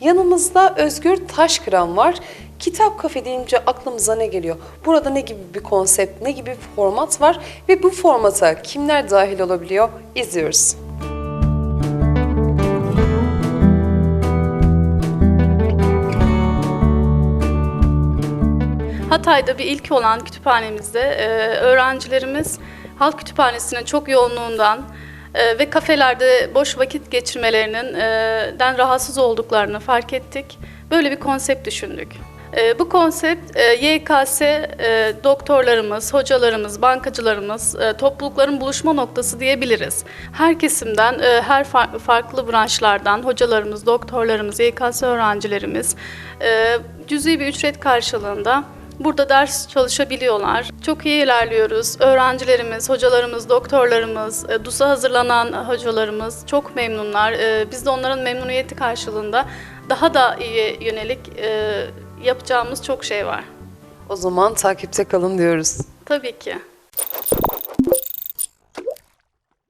Yanımızda Özgür Taşkıran var. Kitap kafe deyince aklımıza ne geliyor? Burada ne gibi bir konsept, ne gibi bir format var ve bu formata kimler dahil olabiliyor? İzliyoruz. Hatay'da bir ilk olan kütüphanemizde öğrencilerimiz halk kütüphanesinin çok yoğunluğundan e, ve kafelerde boş vakit geçirmelerinin e, den rahatsız olduklarını fark ettik. Böyle bir konsept düşündük. E, bu konsept e, YKS e, doktorlarımız, hocalarımız, bankacılarımız, e, toplulukların buluşma noktası diyebiliriz. Her kesimden, her far- farklı branşlardan hocalarımız, doktorlarımız, YKS öğrencilerimiz cüzi bir ücret karşılığında Burada ders çalışabiliyorlar. Çok iyi ilerliyoruz. Öğrencilerimiz, hocalarımız, doktorlarımız, e, DUS'a hazırlanan hocalarımız çok memnunlar. E, Biz de onların memnuniyeti karşılığında daha da iyi yönelik e, yapacağımız çok şey var. O zaman takipte kalın diyoruz. Tabii ki.